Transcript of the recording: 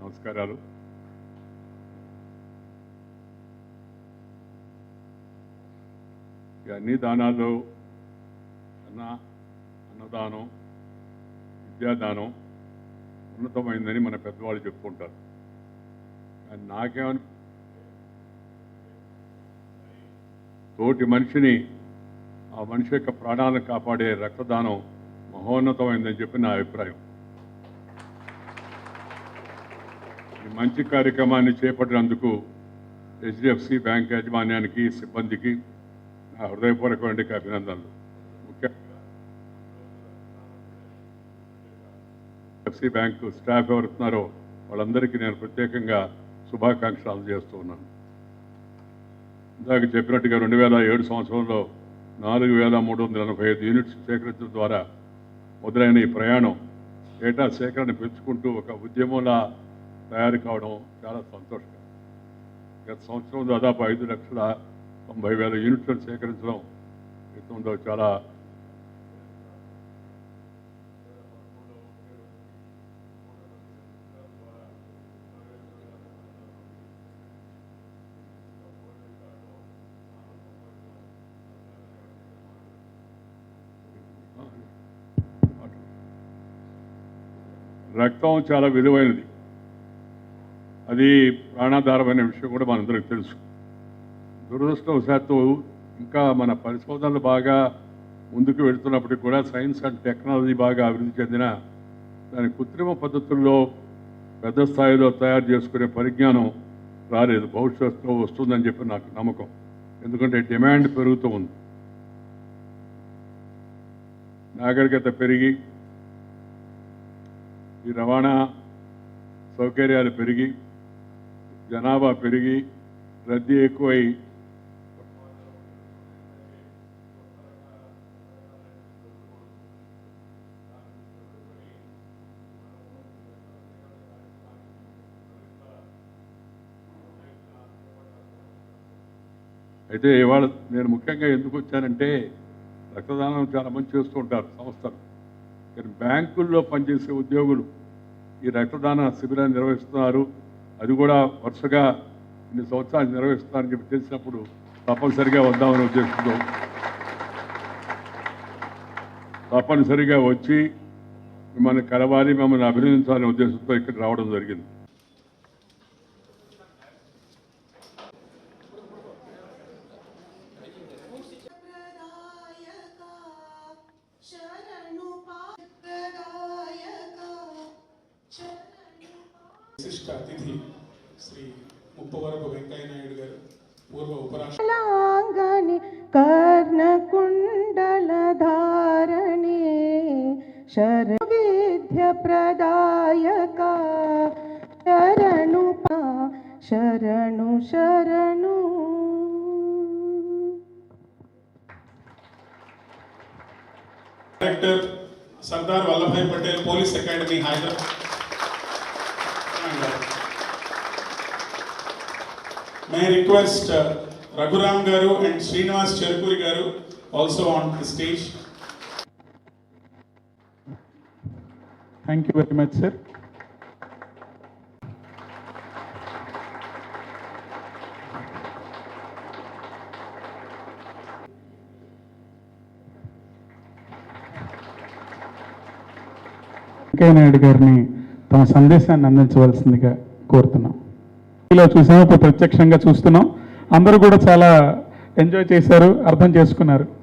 నమస్కారాలు ఇక అన్ని దానాల్లో అన్న అన్నదానం విద్యాదానం ఉన్నతమైందని మన పెద్దవాళ్ళు చెప్పుకుంటారు కానీ నాకేమని తోటి మనిషిని ఆ మనిషి యొక్క ప్రాణాలను కాపాడే రక్తదానం మహోన్నతమైందని చెప్పి నా అభిప్రాయం. ఈ మంచి కార్యక్రమాన్ని చేపట్టినందుకు హెచ్డిఎఫ్సి బ్యాంక్ యాజమాన్యానికి సిబ్బందికి నా హృదయపూర్వకమైన అభినందనలు. ముఖ్యంగా హెచ్డిఎఫ్సి బ్యాంకు స్టాఫ్ ఎవరుతున్నారో వాళ్ళందరికీ నేను ప్రత్యేకంగా శుభాకాంక్షలు అందజేస్తూ ఉన్నాను. ఇందాక చెప్పినట్టుగా రెండు వేల ఏడు సంవత్సరంలో నాలుగు వేల మూడు వందల ఎనభై ఐదు యూనిట్స్ సేకరించడం ద్వారా మొదలైన ఈ ప్రయాణం డేటా సేకరణ పెంచుకుంటూ ఒక ఉద్యమంలా తయారు కావడం చాలా సంతోషకరం. గత సంవత్సరం దాదాపు ఐదు లక్షల తొంభై వేల యూనిట్లను సేకరించడం క్రితంలో చాలా రక్తం చాలా విలువైనది. అది ప్రాణాధారమైన విషయం కూడా మనందరికి తెలుసు. దురదృష్టవశాత్తు ఇంకా మన పరిశోధనలు బాగా ముందుకు వెళుతున్నప్పటికీ కూడా సైన్స్ అండ్ టెక్నాలజీ బాగా అభివృద్ధి చెందిన దాని కృత్రిమ పద్ధతుల్లో పెద్ద స్థాయిలో తయారు చేసుకునే పరిజ్ఞానం రాలేదు. భవిష్యత్తులో వస్తుందని చెప్పి నాకు నమ్మకం. ఎందుకంటే డిమాండ్ పెరుగుతూ ఉంది. నాగరికత పెరిగి ఈ రవాణా సౌకర్యాలు పెరిగి జనాభా పెరిగి రద్దీ ఎక్కువై అయితే ఇవాళ నేను ముఖ్యంగా ఎందుకు వచ్చానంటే రక్తదానం చాలా మంది చేస్తూ ఉంటారు సంస్థలు. కానీ బ్యాంకుల్లో పనిచేసే ఉద్యోగులు ఈ రక్తదాన శిబిరాన్ని నిర్వహిస్తున్నారు. అది కూడా వరుసగా ఇన్ని సంవత్సరాలు నిర్వహిస్తున్నారని చెప్పి తెలిసినప్పుడు తప్పనిసరిగా వద్దామని ఉద్దేశంతో. తప్పనిసరిగా వచ్చి మిమ్మల్ని కలవాలి మిమ్మల్ని అభినందించాలనే ఉద్దేశంతో ఇక్కడ రావడం జరిగింది. విశిష్ట అతిథి శ్రీ ముప్పవరపు వెంకయ్య నాయుడు గారు పూర్వ ఉపరాష్ట్ర లాంగని కర్ణకుండలధారణి శర విద్య ప్రదాయక శరణు శరణు శరణు. Director Sardar Vallabhbhai Patel police academy Hyderabad. My request Raghuram గారు అండ్ శ్రీనివాస్ చెరుకూరి గారు also on the stage thank you very much sir Venkaiah Naidu గారిని తమ సందేశాన్ని అందించవలసిందిగా కోరుతున్నాం. ఇలా చూసాము ఇప్పుడు ప్రత్యక్షంగా చూస్తున్నాం. అందరూ కూడా చాలా ఎంజాయ్ చేశారు అర్థం చేసుకున్నారు.